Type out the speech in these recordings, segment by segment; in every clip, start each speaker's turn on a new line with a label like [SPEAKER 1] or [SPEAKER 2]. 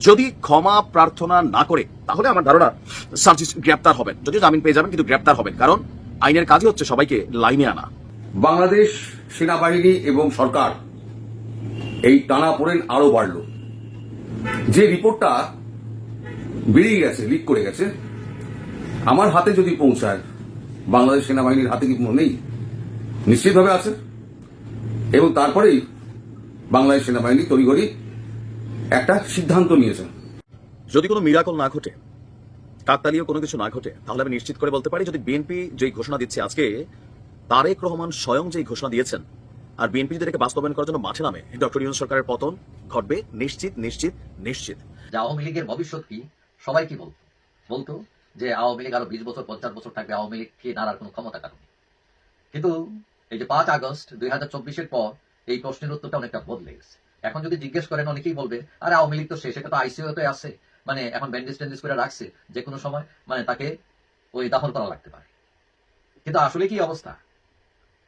[SPEAKER 1] যদি ক্ষমা প্রার্থনা না করে, তাহলে আমার ধারণা সার্জিস গ্রেপ্তার হবেন। যদি জামিন পেয়ে যাবেন, কিন্তু গ্রেপ্তার হবেন। কারণ আইনের কাজই হচ্ছে সবাইকে লাইনে আনা।
[SPEAKER 2] বাংলাদেশ সেনাবাহিনী এবং সরকার এই টানা পড়েন আরও বাড়ল। যে রিপোর্টটা বেরিয়ে গেছে, লিক করে গেছে, আমার হাতে যদি পৌঁছায়, বাংলাদেশ সেনাবাহিনীর হাতে কি নেই? নিশ্চিতভাবে আছে। এবং তারপরেই বাংলাদেশ সেনাবাহিনী তড়িঘড়ি একটা সিদ্ধান্ত নিয়েছে
[SPEAKER 1] যদি কোনো মিরাকল না ঘটে কাকতালীয় কোনো কিছু না ঘটে তাহলে আমি নিশ্চিত করে বলতে পারি যদি বিএনপি যেই ঘোষণা দিচ্ছে আজকে তারেক রহমান স্বয়ং যেই ঘোষণা দিয়েছেন আর বিএনপি যদি এটাকে বাস্তবায়ন করার জন্য মাঠে নামে ডক্টর ইউনুস সরকারের পতন ঘটবে নিশ্চিত নিশ্চিত নিশ্চিত।
[SPEAKER 3] যে আওয়ামী লীগের ভবিষ্যৎ কি সবাই কি বলতো? বলতো যে আওয়ামী লীগ আরও বিশ বছর পঞ্চাশ বছর থাকবে আওয়ামী লীগকে নাড়ার কোনো ক্ষমতা কারণ কিন্তু এই যে পাঁচ আগস্ট দুই হাজার চব্বিশের পর এই প্রশ্নের উত্তরটা অনেকটা বদলে গেছে। এখন যদি জিজ্ঞেস করেন অনেকেই বলবে, আরে, আওয়ামী লীগ তো শেষ, এটা তো আইসিইউতে আছে। মানে এখন ব্যান্ডেজ ট্যান্ডেজ করে রাখছে, যে কোনো সময় মানে তাকে ওই দাফন করা লাগতে পারে। কিন্তু আসলে কি অবস্থা?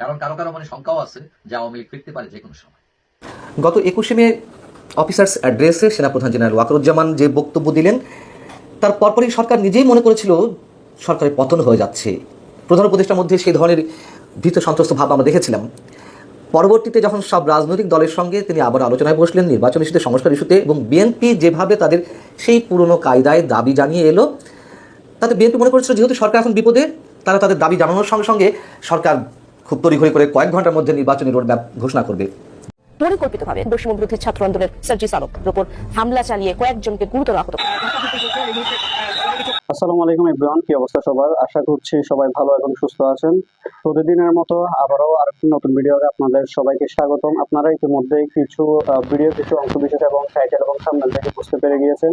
[SPEAKER 3] কারণ কারও কারও মানে শঙ্কাও আছে যে আওয়ামী লীগ ফিরতে পারে যে কোনো সময়।
[SPEAKER 4] গত একুশে মে, অফিসার্স অ্যাড্রেসে সেনাপ্রধান জেনারেল ওয়াকরুজ্জামান যে বক্তব্য দিলেন, তার পরপরই সরকার নিজেই মনে করেছিল, সরকারের পতন হয়ে যাচ্ছে। প্রধান উপদেষ্টার মধ্যে সেই ধরনের ভীত সন্ত্রস্ত ভাব আমরা দেখেছিলাম। পরবর্তীতে যখন সব রাজনৈতিক দলের সঙ্গে তিনি আবার আলোচনায় বসলেন, নির্বাচন ইস্যুতে, সংস্কার ইস্যুতে, এবং বিএনপি যেভাবে তাদের সেই পুরনো কায়দায় দাবি জানিয়ে এলো, তাতে বিএনপি মনে করেছিল যেহেতু সরকার এখন বিপদে, তারা তাদের দাবি জানানোর সঙ্গে সঙ্গে সরকার খুব তড়িঘড়ি করে কয়েক ঘণ্টার মধ্যে নির্বাচনী রোডম্যাপ ঘোষণা করবে।
[SPEAKER 5] পরিকল্পিতভাবে বৈষম্য বিরোধী ছাত্র আন্দোলনের সার্জি আলোকের উপর হামলা চালিয়ে কয়েকজনকে গুরুতর আহত
[SPEAKER 6] আসসালামু আলাইকুম ইব্রাহিম কি অবস্থা সবার? আশা করছি সবাই ভালো এবং সুস্থ আছেন। প্রতিদিনের মতো আবারও আরেকটি নতুন ভিডিওতে আপনাদের সবাইকে স্বাগতম। আপনারা ইতিমধ্যে কিছু ভিডিও, কিছু অংশ বিশেষ এবং টাইটেল এবং সামনে থেকে বুঝতে পেরে গিয়েছেন।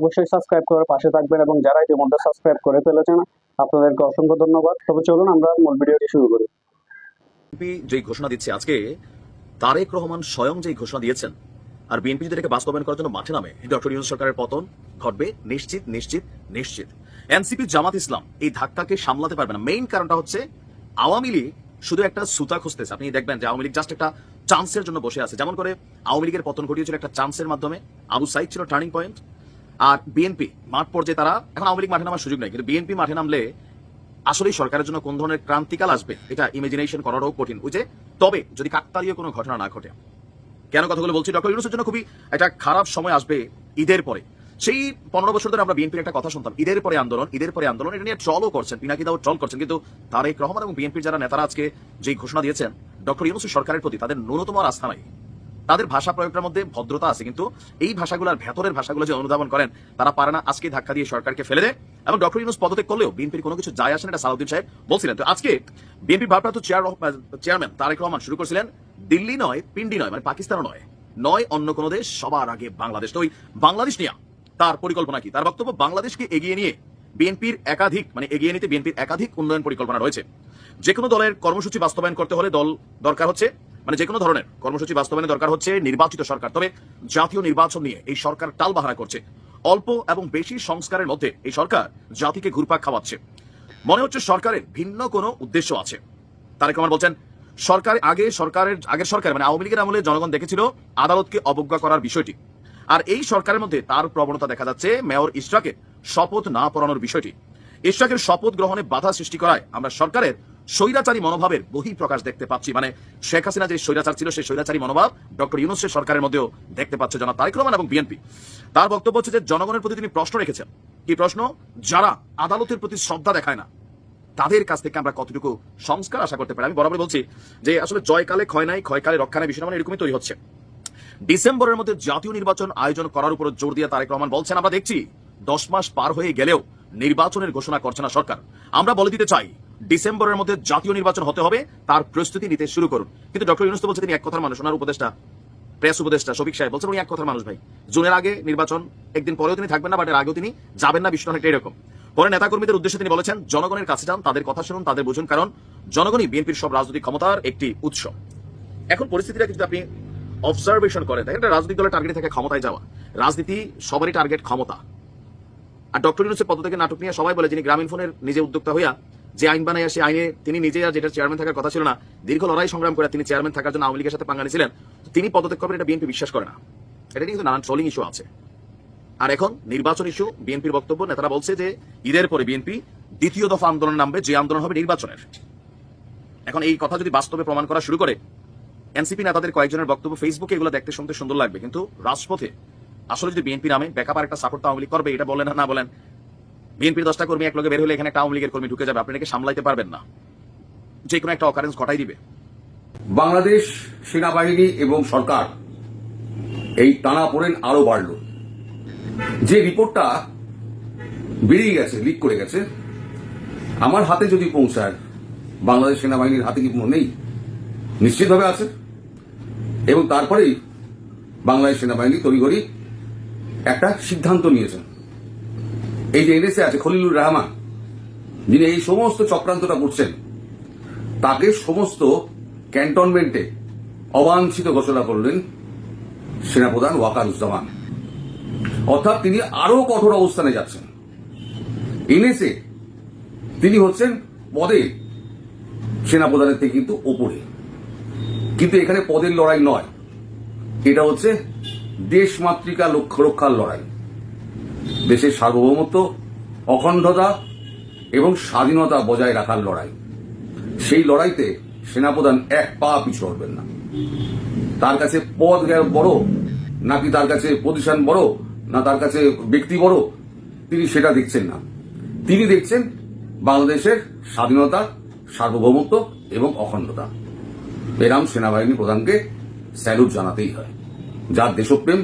[SPEAKER 6] অবশ্যই সাবস্ক্রাইব করার পাশে থাকবেন এবং যারা ইতিমধ্যে সাবস্ক্রাইব করে ফেলেছেন, আপনাদেরকে অসংখ্য ধন্যবাদ। তবে চলুন আমরা মূল ভিডিওটি শুরু করি।
[SPEAKER 1] যেই ঘোষণা দিচ্ছে আজকে, তারেক রহমান স্বয়ং যেই ঘোষণা দিয়েছেন, আর বিএনপি যদি এটাকে বাস্তবায়ন করার জন্য মাঠে নামে ডক্টর ইউনুস সরকারের পতন ঘটবে নিশ্চিত নিশ্চিত নিশ্চিত। এনসিপি জামাত ইসলাম এই ধাক্কাকে সামলাতে পারবে না। মেইন কারণটা হচ্ছে, আওয়ামী লীগ শুধু একটা সুতা খুঁজতেছে। আপনি দেখবেন যে আওয়ামী লীগ জাস্ট একটা চান্সের জন্য বসে আছে। যেমন করে আওয়ামী লীগের পতন ঘটিয়েছিল একটা চান্সের মাধ্যমে। আবু সাইদ ছিল টার্নিং পয়েন্ট আর বিএনপি মাঠ পর্যায়ে তারা এখন আওয়ামী লীগ মাঠে নামার সুযোগ নেই। কিন্তু বিএনপি মাঠে নামলে আসলেই সরকারের জন্য কোন ধরনের ক্রান্তিকাল আসবে, এটা ইমাজিনেশন করারও কঠিন। বুঝে তবে যদি কাকতালীয় কোনো ঘটনা না ঘটে, কেন কথাগুলো বলছি? ডক্টর ইউনুসের জন্য খুবই একটা খারাপ সময় আসবে ঈদের পরে। সেই পনেরো বছর ধরে আমরা বিএনপির একটা কথা শুনতাম, ঈদের পরে আন্দোলন, ঈদের পরে আন্দোলন, এটা নিয়ে ট্রলও করছেন, পিনাকি দাও ট্রল করছেন। কিন্তু তারেক রহমান এবং বিএনপির যারা নেতারা আজকে যেই ঘোষণা দিয়েছেন, ডক্টর ইউনুসের সরকারের প্রতি তাদের ন্যূনতম আস্থা নাই। তাদের ভাষা প্রয়োগের মধ্যে ভদ্রতা আছে, কিন্তু এই ভাষাগুলোর ভেতরের ভাষাগুলো যে অনুধাবন করেন, তারা পারে না আজকে ধাক্কা দিয়ে সরকারকে ফেলে দেয় এবং ডক্টর ইউনুস পদত্যাগ করলেও বিএনপির কোনো কিছু যায় আসে না, এটা সালাউদ্দিন সাহেব বলছিলেন। তো আজকে বিএনপির ভারপ্রাপ্ত চেয়ার চেয়ারম্যান তারেক রহমান শুরু করেছিলেন, দিল্লি নয়, পিন্ডি নয় মানে পাকিস্তানও নয় নয় অন্য কোনো দেশ, সবার আগে বাংলাদেশ। তো ওই বাংলাদেশ নিয়ে তার পরিকল্পনা কি? তার বক্তব্য, বাংলাদেশকে এগিয়ে নিয়ে বিএনপির একাধিক মানে এগিয়ে নিতে বিএনপির একাধিক উন্নয়ন পরিকল্পনা রয়েছে। যে কোনো দলের কর্মসূচি বাস্তবায়ন করতে হলে দল দরকার হচ্ছে মানে যে কোনো ধরনের কর্মসূচি বাস্তবায়নের দরকার হচ্ছে নির্বাচিত সরকার। তবে জাতীয় নির্বাচন নিয়ে এই সরকার টালবাহারা করছে। অল্প এবং বেশি সংস্কারের মধ্যে এই সরকার জাতিকে ঘুরপাক খাওয়াচ্ছে। মনে হচ্ছে সরকারের ভিন্ন কোনো উদ্দেশ্য আছে। তারেক রহমান বলছেন, সরকার আগে সরকারের, আগের সরকার মানে আওয়ামী লীগের আমলে জনগণ দেখেছিল আদালতকে অবজ্ঞা করার বিষয়টি। আর এই সরকারের মধ্যে তার প্রবণতা দেখা যাচ্ছে মেয়র ইশরাকের শপথ না পড়ানোর বিষয়টি। ইশরাকের শপথ গ্রহণে বাধা সৃষ্টি করায় আমরা সরকারের স্বৈরাচারী মনোভাবের বহি প্রকাশ দেখতে পাচ্ছি। মানে শেখ হাসিনা যে স্বৈরাচার ছিল, সেই স্বৈরাচারী মনোভাব ডক্টর ইউনুসের সরকারের মধ্যেও দেখতে পাচ্ছে জনাব তারেক রহমান এবং বিএনপি। তার বক্তব্য হচ্ছে যে জনগণের প্রতি তিনি প্রশ্ন রেখেছেন। কি প্রশ্ন? যারা আদালতের প্রতি শ্রদ্ধা দেখায় না, তাদের কাছ থেকে আমরা কতটুকু সংস্কার আশা করতে পারি? আমি বরাবর বলছি যে আসলে জয়কালে ক্ষয় নাই ক্ষয়কালে রক্ষা নাই বিষয়টা মানে এরকমই তৈরি হচ্ছে। ডিসেম্বরের মধ্যে জাতীয় নির্বাচন আয়োজন করার উপর জোর দিয়ে তারেক রহমান বলছেন, আমরা দেখছি দশ মাস পার হয়ে গেলেও নির্বাচনের ঘোষণা করছে না সরকার। আমরা বলে দিতে চাই ডিসেম্বরের মধ্যে জাতীয় নির্বাচন হতে হবে, তার প্রস্তুতি নিতে শুরু করুন। কিন্তু ডক্টর ইউনুস তো বলছে তিনি এক কথার মানুষ, ওনার উপদেষ্টা, প্রেস উপদেষ্টা শফিক সাহেব বলছেন উনি এক কথার মানুষ ভাই। জুনের আগে নির্বাচন, একদিন পরেও তিনি থাকবেন না, বাট এর আগেও তিনি যাবেন না, বিষয়টা অনেকটা এরকম। পরে নেতাকর্মীদের উদ্দেশ্যে তিনি বলেছেন, জনগণের কাছে যান, তাদের কথা শুনুন, তাদের বুঝুন, কারণ জনগণই বিএনপির সব রাজনৈতিক ক্ষমতার একটি উৎস। এখন পরিস্থিতিটাকে যদি আপনি অবজারভেশন করেন, দেখেন একটা রাজনৈতিক দলের টার্গেটে থাকে ক্ষমতায় যাওয়া। রাজনীতি সবারই টার্গেট ক্ষমতা। আর ডক্টর ইউনুসের পদ থেকে নাটক নিয়ে সবাই বলে, যিনি গ্রামীণ ফোনের নিজে উদ্যোক্তা হইয়া যে আইন বানাইয়া সেই আইনে তিনি নিজে আর যেটা চেয়ারম্যান থাকার কথা ছিল না, দীর্ঘ লড়াই সংগ্রাম করে তিনি চেয়ারম্যান থাকার জন্য আওয়ামী লীগের সাথে পাঙ্গানি ছিলেন তিনি পদত্যাগ করবেন এটা বিএনপি বিশ্বাস করে না। এটা কিন্তু নানান ট্রলিং ইস্যু আছে। আর এখন নির্বাচন ইস্যু বিএনপির বক্তব্য, নেতারা বলছে যে ঈদের পরে বিএনপি দ্বিতীয় দফা আন্দোলন নামবে, যে আন্দোলন হবে নির্বাচনের। এখন এই কথা যদি বাস্তবে প্রমাণ করা শুরু করে, এনসিপি নেতাদের কয়েকজনের বক্তব্য ফেসবুকে এগুলো দেখতে শুনতে সুন্দর লাগবে, কিন্তু রাজপথে আসলে যদি বিএনপি নামে ব্যাকআপ আর একটা সাপোর্ট আওয়ামী লীগ করবে, এটা বলেন না বলেন বিএনপির দশটা কর্মী এক বের হলে এখানে একটা আওয়ামী লীগের কর্মী ঢুকে যাবে। আপনি সামলাইতে পারবেন না। যে কোনো একটা অকারেন্স ঘটাই দিবে।
[SPEAKER 2] বাংলাদেশ, সেনাবাহিনী এবং সরকার এই টানা পড়েন আরও বাড়ল। যে রিপোর্টটা বেরিয়ে গেছে, লিক করে গেছে, আমার হাতে যদি পৌঁছায়, বাংলাদেশ সেনাবাহিনীর হাতে কি নেই? নিশ্চিতভাবে আছে। এবং তারপরেই বাংলাদেশ সেনাবাহিনী তড়িঘড়ি একটা সিদ্ধান্ত নিয়েছেন এই যে এনএসএ আছে খলিলুর রহমান, যিনি এই সমস্ত চক্রান্তটা করছেন, তাকে সমস্ত ক্যান্টনমেন্টে অবাঞ্ছিত ঘোষণা করলেন সেনাপ্রধান ওয়াকারুজ্জামান। অর্থাৎ তিনি আরও কঠোর অবস্থানে যাচ্ছেন। এনএসএ তিনি হচ্ছেন পদে, সেনাপ্রধানের থেকে কিন্তু ওপরে। কিন্তু এখানে পদের লড়াই নয়, এটা হচ্ছে দেশমাতৃকা লক্ষ্য রক্ষার লড়াই। দেশের সার্বভৌমত্ব, অখণ্ডতা এবং স্বাধীনতা বজায় রাখার লড়াই। সেই লড়াইতে সেনাপ্রধান এক পা পিছু হবেন না। তার কাছে পদ বড়, নাকি তার কাছে পজিশন বড়, না তার কাছে ব্যক্তি বড়, তিনি সেটা দেখছেন না। তিনি দেখছেন বাংলাদেশের স্বাধীনতা, সার্বভৌমত্ব এবং অখণ্ডতা। এরাম সেনাবাহিনী প্রধানকে স্যালুট জানাতেই হয়, যার দেশপ্রেম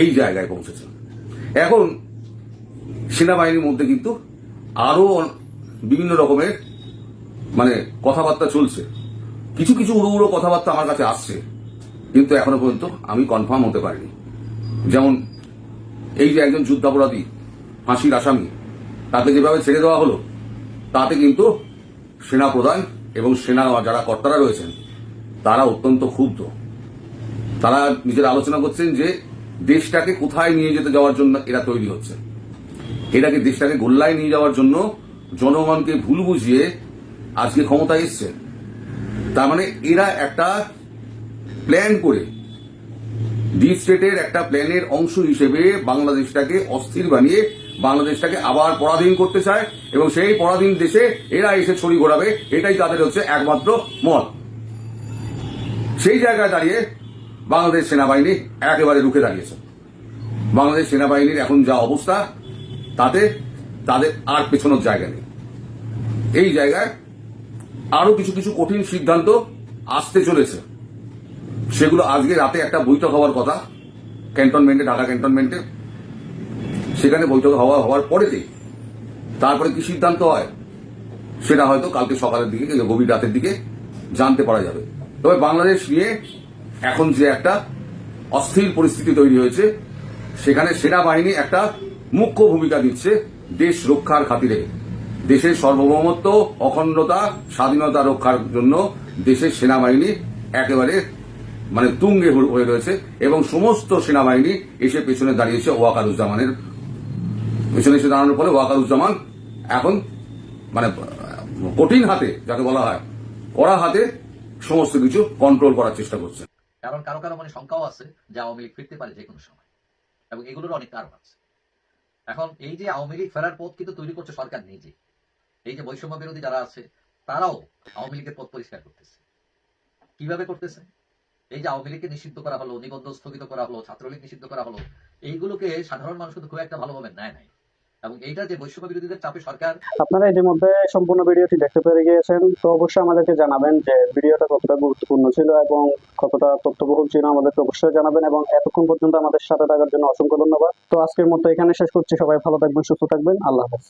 [SPEAKER 2] এই জায়গায় পৌঁছেছে। এখন সেনাবাহিনীর মধ্যে কিন্তু আরও বিভিন্ন রকমের মানে কথাবার্তা চলছে। কিছু কিছু উড়ো উড়ো কথাবার্তা আমার কাছে আসছে, কিন্তু এখনও পর্যন্ত আমি কনফার্ম হতে পারিনি। যেমন এই যে একজন যুদ্ধাপরাধী, ফাঁসির আসামি, তাকে যেভাবে ছেড়ে দেওয়া হলো, তাতে কিন্তু সেনাপ্রধান এবং সেনা যারা কর্তারা রয়েছেন, তারা অত্যন্ত ক্ষুব্ধ। তারা নিজের আলোচনা করছেন যে দেশটাকে কোথায় নিয়ে যেতে যাওয়ার জন্য এরা তৈরি হচ্ছে। এটাকে দেশটাকে গোল্লায় নিয়ে যাওয়ার জন্য জনগণকে ভুল বুঝিয়ে আজকে ক্ষমতায় এসছে। তার মানে এরা একটা প্ল্যান করে। ডিপ স্টেটের একটা প্ল্যানের অংশ হিসেবে বাংলাদেশটাকে অস্থির বানিয়ে বাংলাদেশটাকে আবার পরাধীন করতে চায় এবং সেই পরাধীন দেশে এরা এসে ছড়ি ঘোরাবে, এটাই তাদের হচ্ছে একমাত্র মত। সেই জায়গায় দাঁড়িয়ে বাংলাদেশ সেনাবাহিনী একেবারে রুখে দাঁড়িয়েছে। বাংলাদেশ সেনাবাহিনীর এখন যা অবস্থা তাতে তাদের আর পেছনোর জায়গা নেই। এই জায়গায় আরও কিছু কিছু কঠিন সিদ্ধান্ত আসতে চলেছে। সেগুলো আজকে রাতে একটা বৈঠক হওয়ার কথা, ক্যান্টনমেন্টে, ঢাকা ক্যান্টনমেন্টে। সেখানে বৈঠক হওয়া, হওয়ার পরেতেই তারপরে কি সিদ্ধান্ত হয়, সেটা হয়তো কালকে সকালের দিকে গভীর রাতের দিকে জানতে পারা যাবে। তবে বাংলাদেশ নিয়ে এখন যে একটা অস্থির পরিস্থিতি তৈরি হয়েছে, সেখানে সেনাবাহিনী একটা মুখ্য ভূমিকা দিচ্ছে দেশ রক্ষার খাতিরে। দেশের সার্বভৌমত্ব, অখণ্ডতা, স্বাধীনতা রক্ষার জন্য দেশের সেনাবাহিনী একেবারে মানে তুঙ্গে হয়ে রয়েছে এবং সমস্ত সেনাবাহিনী এসে পেছনে দাঁড়িয়েছে ওয়াকারুজ্জামানের, পেছনে এসে দাঁড়ানোর ফলে ওয়াকারুজ্জামান এখন মানে কঠিন হাতে যাকে বলা হয়, কড়া হাতে সমস্ত কিছু কন্ট্রোল করার চেষ্টা করছে।
[SPEAKER 3] কারণ কারও কারও মনে শঙ্কাও আছে যে আওয়ামী লীগ ফিরতে পারে যে কোনো সময়। এবং এগুলোর অনেক কারণ আছে। এখন এই যে আওয়ামী লীগ ফেরার পথ কিন্তু তৈরি করছে সরকার নিজে। এই যে বৈষম্য বিরোধী যারা আছে, তারাও আওয়ামী লীগের পথ পরিষ্কার করতেছে। কীভাবে করতেছে? এই যে আওয়ামী লীগকে নিষিদ্ধ করা হলো, নিবন্ধ স্থগিত করা হলো, ছাত্রলীগ নিষিদ্ধ করা হলো, এইগুলোকে সাধারণ মানুষ কিন্তু খুব একটা ভালোভাবে নেয় নাই। এবং এইটা যে বৈষম্য বিরোধীদের চাপে সরকার
[SPEAKER 6] আপনারা ইতিমধ্যে সম্পূর্ণ ভিডিওটি দেখতে পেরে গিয়েছেন। তো অবশ্যই আমাদেরকে জানাবেন যে ভিডিওটা কতটা গুরুত্বপূর্ণ ছিল এবং কতটা তথ্যবহুল ছিল আমাদেরকে অবশ্যই জানাবেন এবং এতক্ষণ পর্যন্ত আমাদের সাথে থাকার জন্য অসংখ্য ধন্যবাদ। তো আজকের মতো এখানে শেষ করছি। সবাই ভালো থাকবেন, সুস্থ থাকবেন। আল্লাহ হাফেজ।